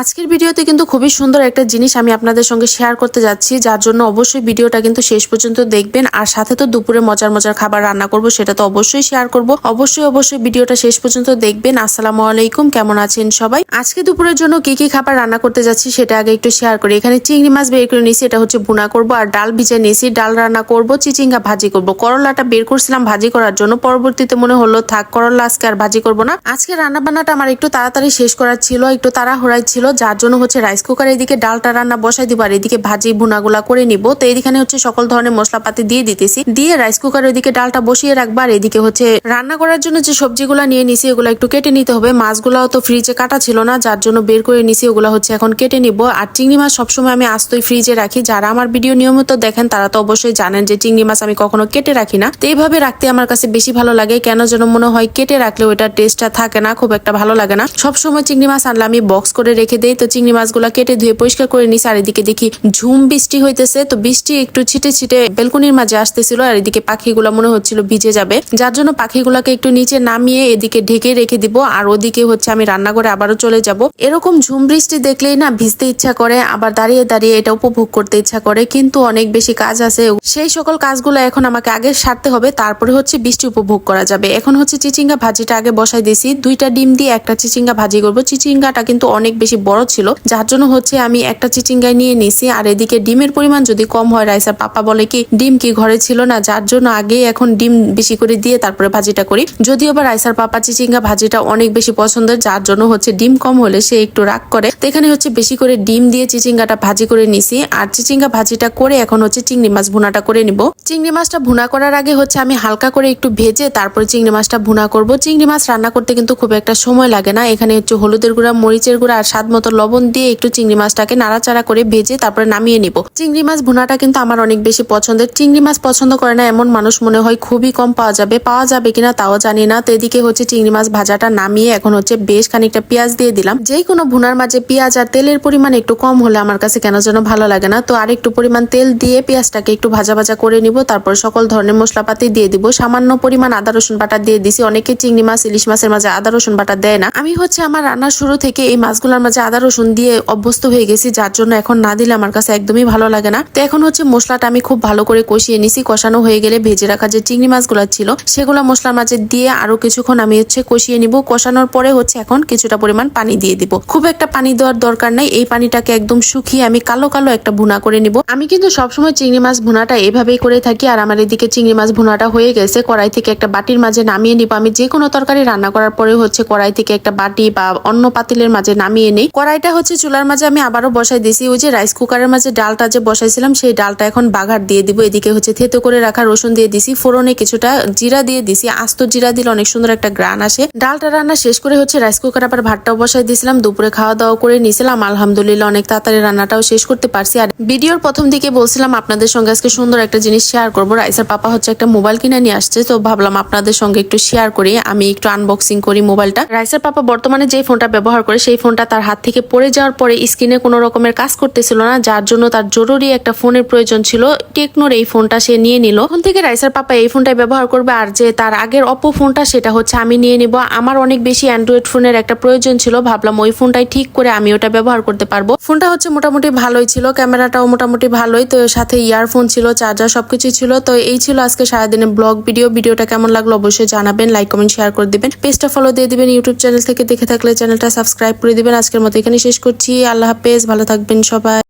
আজকের ভিডিওতে কিন্তু খুবই সুন্দর একটা জিনিস আমি আপনাদের সঙ্গে শেয়ার করতে যাচ্ছি, যার জন্য অবশ্যই ভিডিওটা কিন্তু শেষ পর্যন্ত দেখবেন। আর সাথে তো দুপুরে মজার মজার খাবার রান্না করব, সেটা তো অবশ্যই শেয়ার করব। অবশ্যই অবশ্যই ভিডিওটা শেষ পর্যন্ত দেখবেন। আসসালামু আলাইকুম, কেমন আছেন সবাই? আজকে দুপুরের জন্য কি কি খাবার রান্না করতে যাচ্ছি, সেটা আগে একটু শেয়ার করি। এখানে চিংড়ি মাছ বের করে নিয়েছি, এটা হচ্ছে বুনা করব। আর ডাল ভিজে নিয়েছি, ডাল রান্না করব, চিচিঙ্গা ভাজি করব। করলাটা বের করছিলাম ভাজি করার জন্য, পরবর্তীতে মনে হলো, থাক, করলা আজকে আর ভাজি করব না। আজকে রান্না বান্নাটা আমার একটু তাড়াতাড়ি শেষ করার ছিল, একটু তাড়াহুড়াই ছিল। যার জন্য হচ্ছে রাইস কুকার এদিকে ডালটা রান্না বসাই দিব, আর এদিকে ভাজি ভুনাগুলা করে নিব। তো এইখানে হচ্ছে সকল ধরনের মশলাপাতি দিয়ে দিতেছি। দিয়ে রাইস কুকার ওইদিকে ডালটা বসিয়ে রাখব, আর এদিকে হচ্ছে রান্না করার জন্য যে সবজিগুলা নিয়ে নিছি এগুলো একটু কেটে নিতে হবে। মাছগুলাও তো ফ্রিজে কাটা ছিল না, যার জন্য বের করে নিছি, ওগুলো হচ্ছে এখন কেটে নিব। আর চিংড়ি মাছ সবসময় আমি আস্তই ফ্রিজে রাখি। যারা আমার ভিডিও নিয়মিত দেখেন, তারা তো অবশ্যই জানেন যে চিংড়ি মাছ আমি কখনো কেটে রাখি না। তো এইভাবে রাখতে আমার কাছে বেশি ভালো লাগে, কেন যেন মনে হয় কেটে রাখলে ওইটার টেস্টটা থাকে না, খুব একটা ভালো লাগে না। সবসময় চিংড়ি মাছ আনলে আমি বক্স করে রেখে দেই, তো চিংড়ি মাছগুলো কেটে ধুয়ে পরিষ্কার করে নিছি আর এদিকে দেখি ঝুম বৃষ্টি হইতেছে, তো বৃষ্টি একটু ছিটে ছিটে বেলকুনির মাঝে আসতেছিল আর এদিকে পাখিগুলো মনে হচ্ছিল ভিজে যাবে। যার জন্য পাখিগুলোকে একটু নিচে নামিয়ে এদিকে ঢেকে রেখে দিব, আর ওদিকে হচ্ছে আমি রান্না করে আবারও চলে যাব। এরকম ঝুম বৃষ্টি দেখলেই না ভিজতে ইচ্ছা করে, আবার দাঁড়িয়ে দাঁড়িয়ে এটা উপভোগ করতে ইচ্ছা করে, কিন্তু অনেক বেশি কাজ আছে। সেই সকল কাজগুলো এখন আমাকে আগে সারতে হবে, তারপরে হচ্ছে বৃষ্টি উপভোগ করা যাবে। এখন হচ্ছে চিচিঙ্গা ভাজিটা আগে বসাই দিয়েছি, দুইটা ডিম দিয়ে একটা চিচিঙ্গা ভাজি করব। চিচিঙ্গাটা কিন্তু অনেক বেশি বড় ছিল, যার জন্য হচ্ছে আমি একটা চিচিঙ্গায় নিয়ে নিছি। আর এদিকে ডিমের পরিমাণ যদি কম হয় রাইসার পাপা বলে কি, ডিম কি ঘরে ছিল না? যার জন্য আগে এখন ডিম বেশি করে দিয়ে তারপরে ভাজিটা করি। যদিও বা রাইসার পাপা চিচিঙ্গা ভাজিটা অনেক বেশি পছন্দের, যার জন্য হচ্ছে ডিম কম হলে সে একটু রাগ করে। তো এখানে হচ্ছে বেশি করে ডিম দিয়ে চিচিঙ্গাটা ভাজি করে নিছি। আর চিচিঙ্গা ভাজিটা করে এখন হচ্ছে চিংড়ি মাছ ভুনাটা করে নিব। চিংড়ি মাছটা ভুনা করার আগে হচ্ছে আমি হালকা করে একটু ভেজে তারপরে চিংড়ি মাছটা ভুনা করব। চিংড়ি মাছ রান্না করতে কিন্তু খুব একটা সময় লাগে না। এখানে হচ্ছে হলুদের গুঁড়া, মরিচের গুঁড়া আর মতো লবণ দিয়ে একটু চিংড়ি মাছটাকে নাড়াচাড়া করে ভেজে তারপরে নামিয়ে নিব। চিংড়ি মাছ ভুনাটা কিন্তু আমার অনেক বেশি পছন্দের। চিংড়ি মাছ পছন্দ করে না এমন মানুষ মনে হয় খুবই কম পাওয়া যাবে। পাওয়া যাবে কিনা তাও জানি না। তো এদিকে হচ্ছে চিংড়ি মাছ ভাজাটা নামিয়ে এখন হচ্ছে বেশ খানিকটা পেঁয়াজ দিয়ে দিলাম। যেই কোনো ভুনার মাঝে পেঁয়াজ আর তেলের পরিমাণ একটু কম হলে আমার কাছে কেন যেন ভালো লাগে না। তো আর একটু পরিমাণ তেল দিয়ে পেঁয়াজটাকে একটু ভাজা ভাজা করে নিব। তারপর সকল ধরনের মশলাপাতি দিয়ে দিব। সামান্য পরিমাণ আদা, রসুন বাটা দিয়ে দিছি। অনেকে চিংড়ি মাছ, ইলিশ মাছের মাঝে আদা, রসুন বাটা দেয় না। আমি হচ্ছে আমার রান্নার শুরু থেকে এই মাছগুলোর আদা রসুন দিয়ে অভ্যস্ত হয়ে গেছি, যার জন্য এখন না দিলে আমার কাছে একদমই ভালো লাগে না। তো এখন হচ্ছে মশলাটা আমি খুব ভালো করে কষিয়ে নিছি। কষানো হয়ে গেলে ভেজে রাখা যে চিংড়ি মাছগুলো ছিল, সেগুলো মশলার মাঝে দিয়ে আরও কিছুক্ষণ আমি হচ্ছে কষিয়ে নিব। কষানোর পরে হচ্ছে এখন কিছুটা পরিমাণ পানি দিয়ে দিব। খুব একটা পানি দেওয়ার দরকার নাই। এই পানিটাকে একদম শুকিয়ে আমি কালো কালো একটা ভুনা করে নিব। আমি কিন্তু সবসময় চিংড়ি মাছ ভুনাটা এভাবেই করে থাকি। আর আমার এদিকে চিংড়ি মাছ ভুনাটা হয়ে গেছে। কড়াই থেকে একটা বাটির মাঝে নামিয়ে নিব। আমি যে কোনো তরকারি রান্না করার পরে হচ্ছে কড়াই থেকে একটা বাটি বা অন্য পাতিলের মাঝে নামিয়ে নেই। কড়াইটা হচ্ছে চুলার মাঝে আমি আবারও বসাই দিয়েছি। ওই যে রাইস কুকারের মাঝে ডালটা যে বসাইছিলাম, সেই ডালটা এখন বাঘার দিয়ে দিব। এদিকে হচ্ছে থেতো করে রাখা রসুন দিয়ে দিছি। ফোড়নে কিছুটা জিরা দিয়ে দিছি। আস্ত জিরা দিলে অনেক সুন্দর একটা গ্রান আসে। ডালটা রান্না শেষ করে হচ্ছে রাইস কুকার আবার ভাতটাও বসাই দিয়েছিলাম। দুপুরে খাওয়া দাওয়া করে নিয়েছিলাম। আলহামদুলিল্লাহ অনেক তাড়াতাড়ি রান্নাটাও শেষ করতে পারছি। আর ভিডিওর প্রথম দিকে বলছিলাম আপনাদের সঙ্গে আজকে সুন্দর একটা জিনিস শেয়ার করব। রাইসের পাপা হচ্ছে একটা মোবাইল কিনে নিয়ে আসছে। তো ভাবলাম আপনাদের সঙ্গে একটু শেয়ার করি। আমি একটু আনবক্সিং করি মোবাইলটা রাইসের পাপা বর্তমানে যে ফোনটা ব্যবহার করে, সেই ফোনটা তার হাত থেকে পড়ে যাওয়ার পরে স্ক্রিনে কোনো রকমের কাজ করতেছিল না, যার জন্য তার জরুরি একটা ফোনের প্রয়োজন ছিল। টেকনোর এই ফোনটা সে নিয়ে নিল। এখন থেকে রাইসার পাপা এই ফোনটাই ব্যবহার করবে, আর যে তার আগের অপো ফোনটা সেটা হচ্ছে আমি নিয়ে নিব। আমার অনেক বেশি অ্যান্ড্রয়েড ফোনের একটা প্রয়োজন ছিল, ভাবলাম ওই ফোনটাই ঠিক করে আমি ওটা ব্যবহার করতে পারব। ফোনটা হচ্ছে মোটামুটি ভালোই ছিল, ক্যামেরাটাও মোটামুটি ভালোই, তো সাথে ইয়ারফোন ছিল চার্জার সবকিছু ছিল, তো এই ছিল আজকে সারাদিনের ব্লগ ভিডিও ভিডিওটা কেমন লাগল অবশ্যই জানাবেন লাইক কমেন্ট শেয়ার করে দিবেন। পেজটা ফলো দিয়ে দিবেন ইউটিউব চ্যানেল থেকে দেখে থাকলে চ্যানেলটা সাবস্ক্রাইব করে দিবেন। আজকের মতো এখানে শেষ করছি। আল্লাহ হাফেজ ভালো থাকবেন সবাই।